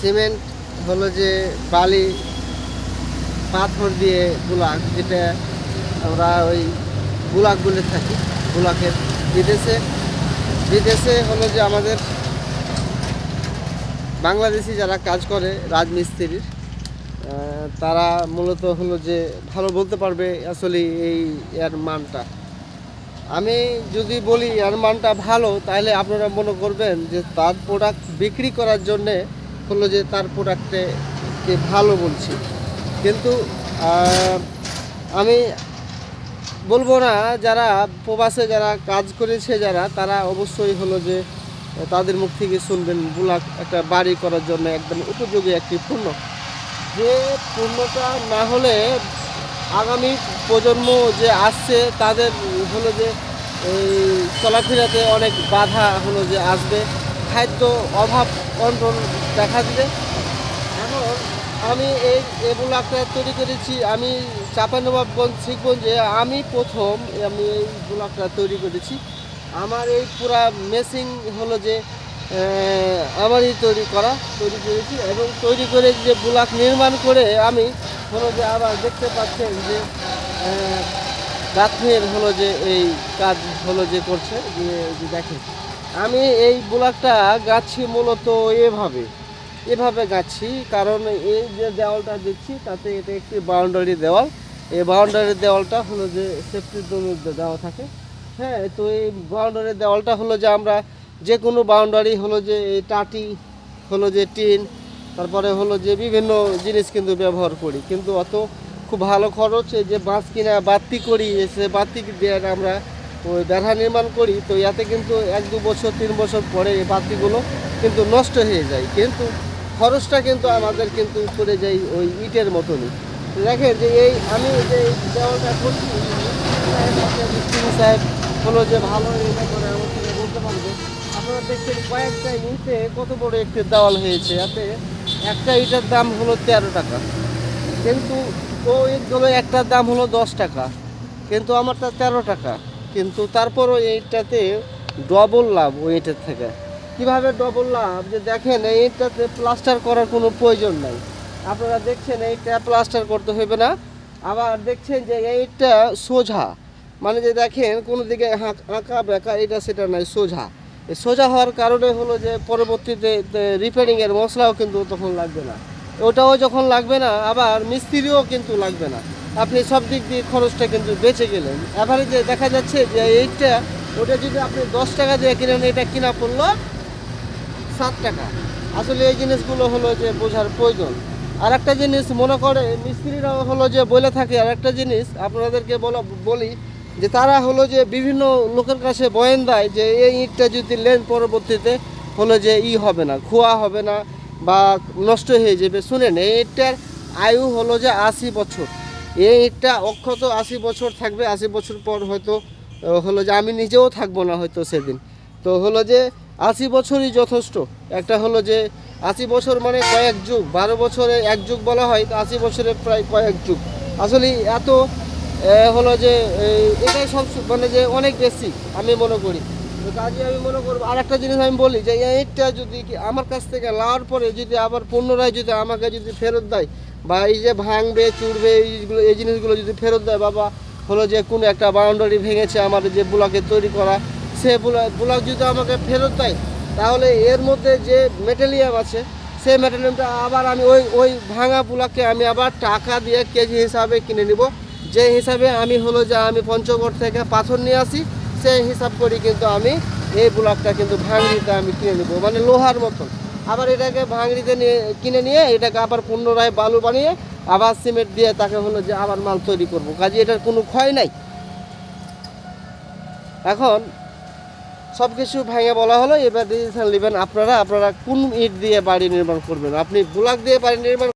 Cement হলো যে বালি, পাথর দিয়ে বুলাক যেটা আমরা ওই বুলাক বলে থাকি বুলাকের বিদেশে। বিদেশে হলো যে আমাদের বাংলাদেশি যারা কাজ করে রাজমিস্ত্রির তারা মূলত হলো যে ভালো বলতে পারবে আসলে এই এর মানটা। আমি যদি বলি এর মানটা ভালো, তাহলে আপনারা মনে করবেন যে তার প্রোডাক্ট বিক্রি করার জন্যে হলো যে তার প্রোডাক্টে কে ভালো বলছি। কিন্তু আমি বলব না, যারা প্রবাসে যারা কাজ করেছে যারা, তারা অবশ্যই হলো যে তাদের মুখ থেকে শুনবেন বুলাক একটা বাড়ি করার জন্য একদম উপযোগী একটি পণ্য। যে পণ্যটা না হলে আগামী প্রজন্ম যে আসছে, তাদের হলো যে চলাফেরাতে অনেক বাধা হলো যে আসবে। খাদ্য অভাব অন্টন দেখা দিবে এখন আমি এই এই ব্লগটা তৈরি করেছি। আমি চাপানবাবগঞ্জ শিখগঞ্জে আমি প্রথম আমি এই ব্লগটা তৈরি করেছি। আমার এই পুরা মেশিন হলো যে আমারই তৈরি করা, তৈরি করেছি এবং তৈরি করে যে ব্লক নির্মাণ করে আমি হলো যে আবার দেখতে পাচ্ছেন যে গাথের হলো যে এই কাজ হলো যে করছে যে দেখেন। আমি এই ব্লকটা গাছি মূলত এভাবে এভাবে গাচ্ছি কারণ এই যে দেওয়ালটা দেখছি, তাতে এটা একটি বাউন্ডারি দেওয়াল। এই বাউন্ডারি দেওয়ালটা হলো যে সেফটির জন্য দেওয়া থাকে। হ্যাঁ তো এই বাউন্ডারি দেওয়ালটা হলো যে আমরা যে কোনো বাউন্ডারি হলো যে এই টাটি, হলো যে টিন, তারপরে হলো যে বিভিন্ন জিনিস কিন্তু ব্যবহার করি। কিন্তু অত খুব ভালো খরচ যে বাঁশ কিনা বাতি করি, এসে বাতি দিয়ে আমরা ওই বেড়া নির্মাণ করি, তো ইয়াতে কিন্তু এক দু বছর, তিন বছর পরে এই বাতিগুলো কিন্তু নষ্ট হয়ে যায়। কিন্তু খরচটা কিন্তু আমাদের কিন্তু পড়ে যায় ওই ইটের মতনই। দেখেন যে এই আমি যে দেওয়ালটা করছি সাহেব হলো যে ভালো এটা করে আমার থেকে বলতে পারবে। আপনারা দেখছেন কয়েকটা ইটে কত বড় একটি দেওয়াল হয়েছে এতে একটা ইটের দাম হলো তেরো টাকা। কিন্তু ও ইটগুলো একটার দাম হলো দশ টাকা, কিন্তু আমারটা তেরো টাকা। কিন্তু তারপরও এইটাতে ডবল লাভ ওই ইটের থেকে। কীভাবে ডবল লাভ? যে দেখেন এই ইটটাতে প্লাস্টার করার কোনো প্রয়োজন নাই। আপনারা দেখছেন, এইটা প্লাস্টার করতে হবে না। আবার দেখছেন যে এইটা সোজা। মানে যে দেখেন, কোনো দিকে আঁকা বেঁকা এটা সেটা নাই, সোজা। সোজা হওয়ার কারণে হলো যে পরবর্তীতে রিপেয়ারিংয়ের মশলাও কিন্তু তখন লাগবে না। ওটাও যখন লাগবে না, আবার মিস্ত্রিও কিন্তু লাগবে না। আপনি সব দিক দিয়ে খরচটা কিন্তু বেঁচে গেলেন। এভারেজে দেখা যাচ্ছে যে এইটা, ওটা যদি আপনি দশ টাকা দিয়ে কিনেন, এটা কিনা পড়ল সাত টাকা। আসলে এই জিনিসগুলো হলো যে বোঝার প্রয়োজন। আর একটা জিনিস মনে করে, মিস্ত্রিরাও হলো যে বলে থাকে আর একটা জিনিস আপনাদেরকে বলা, বলি যে তারা হলো যে বিভিন্ন লোকের কাছে বয়ান দেয় যে এই ইটটা যদি লেন পরবর্তীতে হলো যে ই হবে না, খোয়া হবে না বা নষ্ট হয়ে যাবে। শুনেন এই ইটটার আয়ু হলো যে আশি বছর। এই ইটটা অক্ষত আশি বছর থাকবে, আশি বছর পর হয়তো হলো যে আমি নিজেও থাকব না হয়তো সেদিন। তো হলো যে আশি বছরই যথেষ্ট। একটা হলো যে আশি বছর মানে কয়েক যুগ, বারো বছরে এক যুগ বলা হয়, তো আশি বছরে প্রায় কয়েক যুগ। আসলে এত হলো যে এটাই সব মানে যে অনেক বেশি, আমি মনে করি। তো কাজে আমি মনে করব আর একটা জিনিস আমি বলি যে এইটা যদি আমার কাছ থেকে লাওয়ার পরে যদি আবার পুনরায় যদি আমাকে যদি ফেরত দেয় বা এই যে ভাঙবে চুড়বে এইগুলো এই জিনিসগুলো যদি ফেরত দেয়, বাবা, হলো যে কোনো একটা বাউন্ডারি ভেঙেছে আমার যে ব্লকে তৈরি করা, সে ব্লক ব্লক যদি আমাকে ফেরত দেয়, তাহলে এর মধ্যে যে মেটেরিয়াম আছে, সেই মেটেরিয়ামটা আবার আমি ওই ওই ভাঙা ব্লককে আমি আবার টাকা দিয়ে কেজি হিসাবে কিনে নিব। যে হিসাবে আমি হলো যে আমি পঞ্চগড় থেকে পাথর নিয়ে আসি, সেই হিসাব করি কিন্তু আমি এই ব্লকটা কিন্তু ভাঙড়িতে আমি কিনে নিব মানে লোহার মতন। আবার এটাকে ভাঙড়িতে নিয়ে, কিনে নিয়ে এটাকে আবার পুনরায় বালু বানিয়ে আবার সিমেন্ট দিয়ে তাকে হলো যে আবার মাল তৈরি করব। কাজে এটার কোনো ক্ষয় নাই। এখন সব কিছু ভেঙে বলা হলো, এবার ডিসিশন নেবেন আপনারা। আপনারা কোন ইট দিয়ে বাড়ি নির্মাণ করবেন? আপনি ব্লক দিয়ে বাড়ি নির্মাণ